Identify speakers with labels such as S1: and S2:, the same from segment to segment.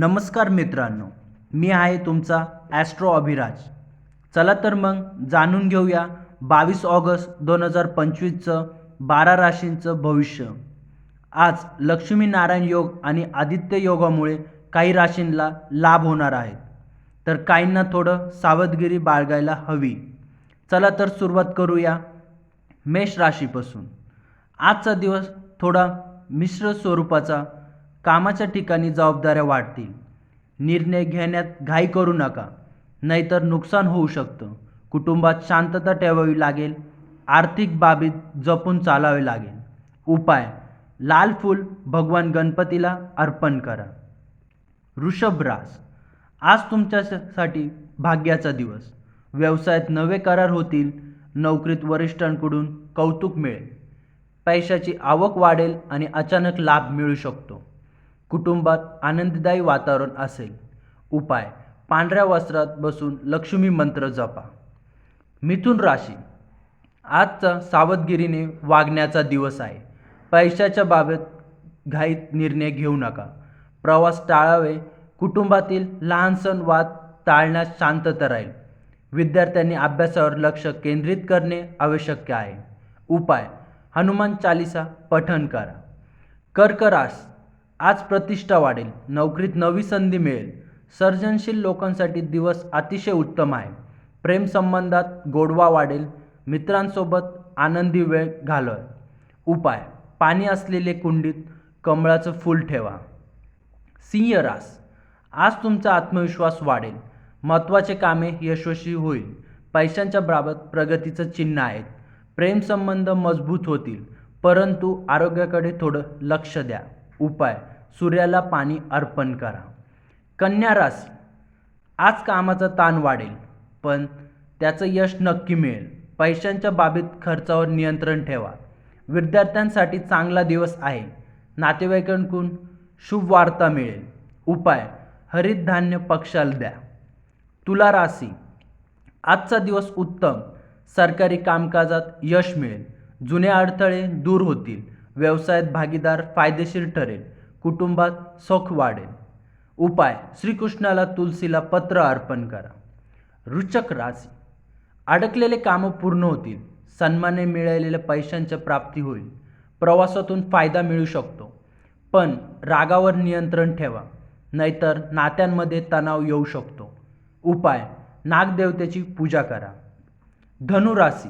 S1: नमस्कार मित्रांनो मी आहे तुमचा ॲस्ट्रो अभिराज चला तर मग जाणून घेऊया बावीस ऑगस्ट दोन हजार पंचवीसचं बारा राशींचं भविष्य. आज लक्ष्मीनारायण योग आणि आदित्य योगामुळे काही राशींना लाभ होणार आहेत. तर काहींना थोडं सावधगिरी बाळगायला हवी. चला तर सुरुवात करूया मेष राशीपासून. आजचा दिवस थोडा मिश्र स्वरूपाचा कामाच्या ठिकाणी जबाबदाऱ्या वाढतील. निर्णय घेण्यात घाई करू नका नाहीतर नुकसान होऊ शकतं. कुटुंबात शांतता ठेवावी लागेल आर्थिक बाबीत जपून चालावे लागेल. उपाय लाल फूल भगवान गणपतीला अर्पण करा. वृषभ रास आज तुमच्यासाठी भाग्याचा दिवस. व्यवसायात नवे करार होतील नोकरीत वरिष्ठांकडून कौतुक मिळेल. पैशाची आवक वाढेल आणि अचानक लाभ मिळू शकतो. कुटुंबात आनंददायी वातावरण असेल. उपाय पांढऱ्या वस्त्रात बसून लक्ष्मी मंत्र जपा. मिथुन राशी आजचा सावधगिरीने वागण्याचा दिवस आहे. पैशाच्या बाबत घाईत निर्णय घेऊ नका. प्रवास टाळावे कुटुंबातील लहान सण वाद टाळण्यास शांतता राहील. विद्यार्थ्यांनी अभ्यासावर लक्ष केंद्रित करणे आवश्यक आहे. उपाय हनुमान चालिसा पठण करा. कर्करास आज प्रतिष्ठा वाढेल. नोकरीत नवी संधी मिळेल. सर्जनशील लोकांसाठी दिवस अतिशय उत्तम आहे. प्रेमसंबंधात गोडवा वाढेल. मित्रांसोबत आनंदी वेळ घालव उपाय. पाणी असलेले कुंडीत कमळाचं फूल ठेवा. सिंह रास. आज तुमचा आत्मविश्वास वाढेल. महत्त्वाचे कामे यशस्वी होईल. पैशांच्या बाबत प्रगतीचं चिन्ह आहेत. प्रेमसंबंध मजबूत होतील. परंतु आरोग्याकडे थोडं लक्ष द्या. उपाय. सूर्याला पाणी अर्पण करा. कन्या राशी. आज कामाचा ताण वाढेल पण त्याचं यश नक्की मिळेल. पैशांच्या बाबीत खर्चावर नियंत्रण ठेवा. विद्यार्थ्यांसाठी चांगला दिवस आहे. नातेवाईकांकडून शुभ वार्ता मिळेल. उपाय. हरित धान्य पक्षाला द्या. तुला राशी. आजचा दिवस उत्तम. सरकारी कामकाजात यश मिळेल. जुने अडथळे दूर होतील. व्यवसायात भागीदार फायदेशीर ठरेल कुटुंबात सुख वाढेल. उपाय श्रीकृष्णाला तुलसीला पत्र अर्पण करा. रुचक राशी. अडकलेले कामं पूर्ण होतील सन्माने मिळालेल्या पैशांच्या प्राप्ती होईल प्रवासातून फायदा मिळू शकतो. पण रागावर नियंत्रण ठेवा नाहीतर नात्यांमध्ये तणाव येऊ शकतो. उपाय नागदेवतेची पूजा करा. धनुराशी.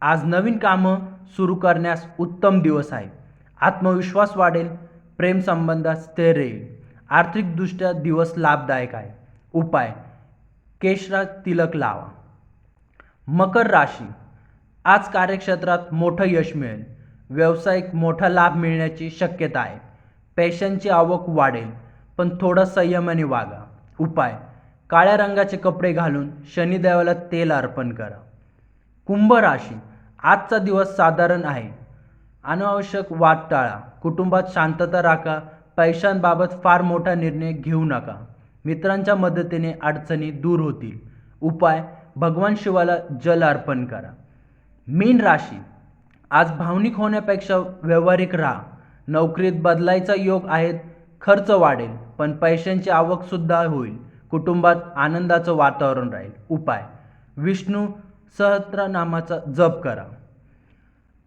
S1: आज नवीन कामं करण्यास उत्तम दिवस आहे. आत्मविश्वास वाढेल प्रेमसंबंधात स्थिर येईल आर्थिकदृष्ट्या दिवस लाभदायक आहे. उपाय केशरा तिलक लावा. मकर राशी आज कार्यक्षेत्रात मोठं यश मिळेल. व्यावसायिक मोठा लाभ मिळण्याची शक्यता आहे. पैशांची आवक वाढेल पण थोडा संयमाने वागा. उपाय काळ्या रंगाचे कपडे घालून शनिदेवाला तेल अर्पण करा. कुंभ राशी आजचा दिवस साधारण आहे. अनावश्यक वाद टाळा कुटुंबात शांतता राखा पैशांबाबत फार मोठा निर्णय घेऊ नका. मित्रांच्या मदतीने अडचणी दूर होतील. उपाय भगवान शिवाला जल अर्पण करा. मीन राशी आज भावनिक होण्यापेक्षा व्यावहारिक राहा. नोकरीत बदलायचा योग आहेत खर्च वाढेल पण पैशांची आवकसुद्धा होईल. कुटुंबात आनंदाचं वातावरण राहील. उपाय विष्णू सहस्त्रनामाचा जप करा.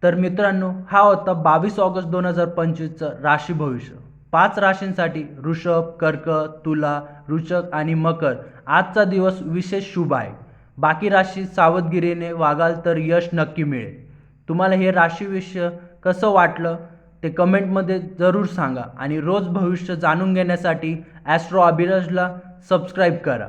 S1: तर मित्रांनो हा होता बावीस ऑगस्ट दोन हजार पंचवीसचं राशी भविष्य. पाच राशींसाठी ऋषभ कर्क तुला रुचक आणि मकर आजचा दिवस विशेष शुभ आहे. बाकी राशी सावधगिरीने वागाल तर यश नक्की मिळेल. तुम्हाला हे राशीविषय कसं वाटलं ते कमेंटमध्ये जरूर सांगा आणि रोज भविष्य जाणून घेण्यासाठी ॲस्ट्रो अभिराजला सबस्क्राईब करा.